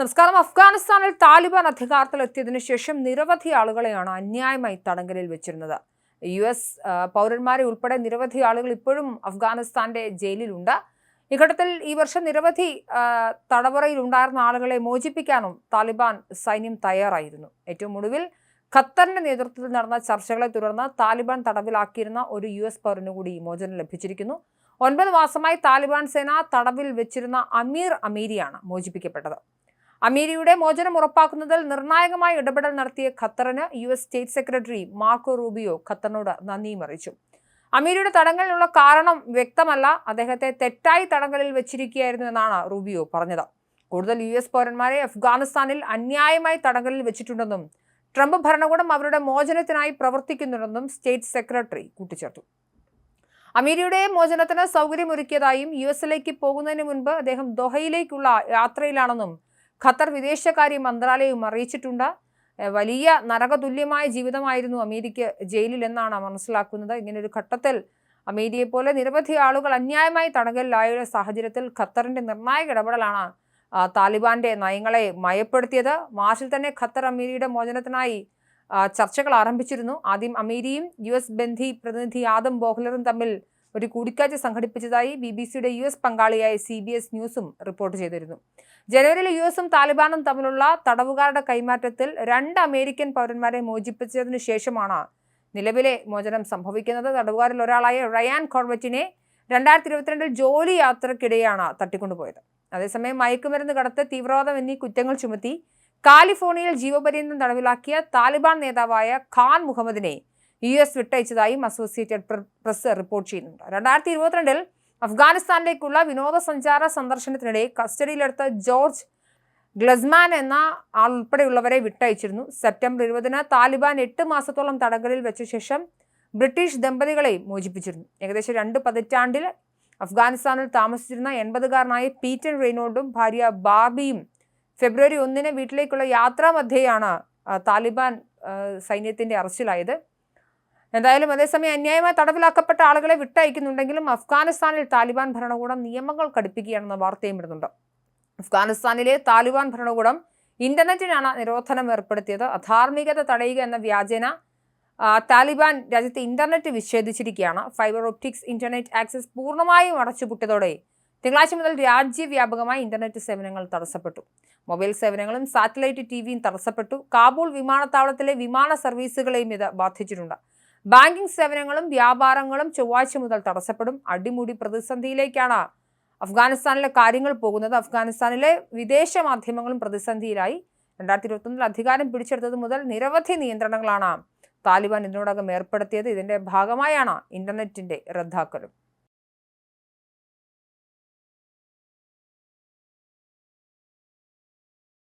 നമസ്കാരം. അഫ്ഗാനിസ്ഥാനിൽ താലിബാൻ അധികാരത്തിലെത്തിയതിനു ശേഷം നിരവധി ആളുകളെയാണ് അന്യായമായി തടങ്കലിൽ വെച്ചിരുന്നത്. യു എസ് പൗരന്മാരെ ഉൾപ്പെടെ നിരവധി ആളുകൾ ഇപ്പോഴും അഫ്ഗാനിസ്ഥാന്റെ ജയിലിലുണ്ട്. ഈ ഘട്ടത്തിൽ ഈ വർഷം നിരവധി തടവറയിൽ ഉണ്ടായിരുന്ന ആളുകളെ മോചിപ്പിക്കാനും താലിബാൻ സൈന്യം തയ്യാറായിരുന്നു. ഏറ്റവും ഒടുവിൽ ഖത്തറിന്റെ നേതൃത്വത്തിൽ നടന്ന ചർച്ചകളെ തുടർന്ന് താലിബാൻ തടവിലാക്കിയിരുന്ന ഒരു യു എസ് പൗരന് കൂടി മോചനം ലഭിച്ചിരിക്കുന്നു. ഒൻപത് മാസമായി താലിബാൻ സേന തടവിൽ വെച്ചിരുന്ന അമീർ അമീരിയാണ് മോചിപ്പിക്കപ്പെട്ടത്. അമീരിയുടെ മോചനം ഉറപ്പാക്കുന്നതിൽ നിർണായകമായ ഇടപെടൽ നടത്തിയ ഖത്തറിന് U S state secretary Marco Rubio ഖത്തറിനോട് നന്ദിയും അറിയിച്ചു അമീരിയുടെ തടങ്കലിനുള്ള കാരണം വ്യക്തമല്ല അദ്ദേഹത്തെ തെറ്റായി തടങ്കലിൽ വെച്ചിരിക്കുകയായിരുന്നു എന്നാണ് റൂബിയോ പറഞ്ഞത്. കൂടുതൽ യു എസ് പൗരന്മാരെ അഫ്ഗാനിസ്ഥാനിൽ അന്യായമായി തടങ്കലിൽ വെച്ചിട്ടുണ്ടെന്നും ട്രംപ് ഭരണകൂടം അവരുടെ മോചനത്തിനായി പ്രവർത്തിക്കുന്നുണ്ടെന്നും സ്റ്റേറ്റ് സെക്രട്ടറി കൂട്ടിച്ചേർത്തു. അമീരിയുടെ മോചനത്തിന് സൗകര്യമൊരുക്കിയതായും യു എസിലേക്ക് പോകുന്നതിന് മുൻപ് അദ്ദേഹം ദോഹയിലേക്കുള്ള യാത്രയിലാണെന്നും ഖത്തർ വിദേശകാര്യ മന്ത്രാലയവും അറിയിച്ചിട്ടുണ്ട്. വലിയ നരകതുല്യമായ ജീവിതമായിരുന്നു അമേരിക്ക ജയിലിൽ എന്നാണ് മനസ്സിലാക്കുന്നത്. ഇങ്ങനൊരു ഘട്ടത്തിൽ അമേരിക്കയെ പോലെ നിരവധി ആളുകൾ അന്യായമായി തടങ്കലിലായ സാഹചര്യത്തിൽ ഖത്തറിന്റെ നിർണായക ഇടപെടലാണ് താലിബാന്റെ നയങ്ങളെ മയപ്പെടുത്തിയത്. മാർച്ചിൽ തന്നെ ഖത്തർ അമേരിയുടെ മോചനത്തിനായി ചർച്ചകൾ ആരംഭിച്ചിരുന്നു. ആദ്യം അമേരിയും യു എസ് ബന്ധി പ്രതിനിധി ആദം ബോഹ്ലറും തമ്മിൽ ഒരു കൂടിക്കാഴ്ച സംഘടിപ്പിച്ചതായി ബി ബി സിയുടെ യു എസ് പങ്കാളിയായ സി ബി എസ് ന്യൂസും റിപ്പോർട്ട് ചെയ്തിരുന്നു. ജനുവരിയിൽ യു എസും താലിബാനും തമ്മിലുള്ള തടവുകാരുടെ കൈമാറ്റത്തിൽ രണ്ട് അമേരിക്കൻ പൗരന്മാരെ മോചിപ്പിച്ചതിനു ശേഷമാണ് നിലവിലെ മോചനം സംഭവിക്കുന്നത്. തടവുകാരിൽ ഒരാളായ റയാൻ കോർവറ്റിനെ രണ്ടായിരത്തി ഇരുപത്തിരണ്ടിൽ ജോലി യാത്രക്കിടെയാണ് തട്ടിക്കൊണ്ടുപോയത്. അതേസമയം മയക്കുമരുന്ന് കടത്ത് തീവ്രവാദം എന്നീ കുറ്റങ്ങൾ ചുമത്തി കാലിഫോർണിയയിൽ ജീവപര്യന്തം തടവിലാക്കിയ താലിബാൻ നേതാവായ ഖാൻ മുഹമ്മദിനെ യു എസ് വിട്ടയച്ചതായും അസോസിയേറ്റഡ് പ്രസ് റിപ്പോർട്ട് ചെയ്യുന്നുണ്ട്. രണ്ടായിരത്തി ഇരുപത്തിരണ്ടിൽ അഫ്ഗാനിസ്ഥാനിലേക്കുള്ള വിനോദസഞ്ചാര സന്ദർശനത്തിനിടെ കസ്റ്റഡിയിലെടുത്ത ജോർജ് ഗ്ലസ്മാൻ എന്ന ആൾ ഉൾപ്പെടെയുള്ളവരെ വിട്ടയച്ചിരുന്നു. സെപ്റ്റംബർ ഇരുപതിന് താലിബാൻ എട്ട് മാസത്തോളം തടങ്കലിൽ വെച്ച ശേഷം ബ്രിട്ടീഷ് ദമ്പതികളെ മോചിപ്പിച്ചിരുന്നു. ഏകദേശം രണ്ട് പതിറ്റാണ്ടിൽ അഫ്ഗാനിസ്ഥാനിൽ താമസിച്ചിരുന്ന എൺപതുകാരനായ പീറ്റർ റെയ്നോൾഡും ഭാര്യ ബാബിയും ഫെബ്രുവരി ഒന്നിന് വീട്ടിലേക്കുള്ള യാത്രാമധ്യേയാണ് താലിബാൻ സൈന്യത്തിന്റെ അറസ്റ്റിലായത്. എന്തായാലും അതേസമയം അന്യായമായി തടവിലാക്കപ്പെട്ട ആളുകളെ വിട്ടയക്കുന്നുണ്ടെങ്കിലും അഫ്ഗാനിസ്ഥാനിൽ താലിബാൻ ഭരണകൂടം നിയമങ്ങൾ കടുപ്പിക്കുകയാണെന്ന വാർത്തയും വരുന്നുണ്ട്. അഫ്ഗാനിസ്ഥാനിലെ താലിബാൻ ഭരണകൂടം ഇന്റർനെറ്റിനാണ് നിരോധനം ഏർപ്പെടുത്തിയത്. അധാർമികത തടയുക എന്ന വ്യാജേന താലിബാൻ രാജ്യത്ത് ഇന്റർനെറ്റ് വിച്ഛേദിച്ചിരിക്കുകയാണ്. ഫൈബർ ഒപ്റ്റിക്സ് ഇന്റർനെറ്റ് ആക്സസ് പൂർണമായും അടച്ചുപൂട്ടിയതോടെ തിങ്കളാഴ്ച മുതൽ രാജ്യവ്യാപകമായി ഇന്റർനെറ്റ് സേവനങ്ങൾ തടസ്സപ്പെട്ടു. മൊബൈൽ സേവനങ്ങളും സാറ്റലൈറ്റ് ടി വിയും തടസ്സപ്പെട്ടു. കാബൂൾ വിമാനത്താവളത്തിലെ വിമാന സർവീസുകളെയും ഇത് ബാധിച്ചിട്ടുണ്ട്. ബാങ്കിംഗ് സേവനങ്ങളും വ്യാപാരങ്ങളും ചൊവ്വാഴ്ച മുതൽ തടസ്സപ്പെടും. അടിമുടി പ്രതിസന്ധിയിലേക്കാണ് അഫ്ഗാനിസ്ഥാനിലെ കാര്യങ്ങൾ പോകുന്നത്. അഫ്ഗാനിസ്ഥാനിലെ വിദേശ മാധ്യമങ്ങളും പ്രതിസന്ധിയിലായി. രണ്ടായിരത്തി ഇരുപത്തൊന്നിൽ അധികാരം പിടിച്ചെടുത്തത് മുതൽ നിരവധി നിയന്ത്രണങ്ങളാണ് താലിബാൻ ഇതിനോടകം ഏർപ്പെടുത്തിയത്. ഇതിന്റെ ഭാഗമായാണ് ഇന്റർനെറ്റിന്റെ റദ്ദാക്കലും.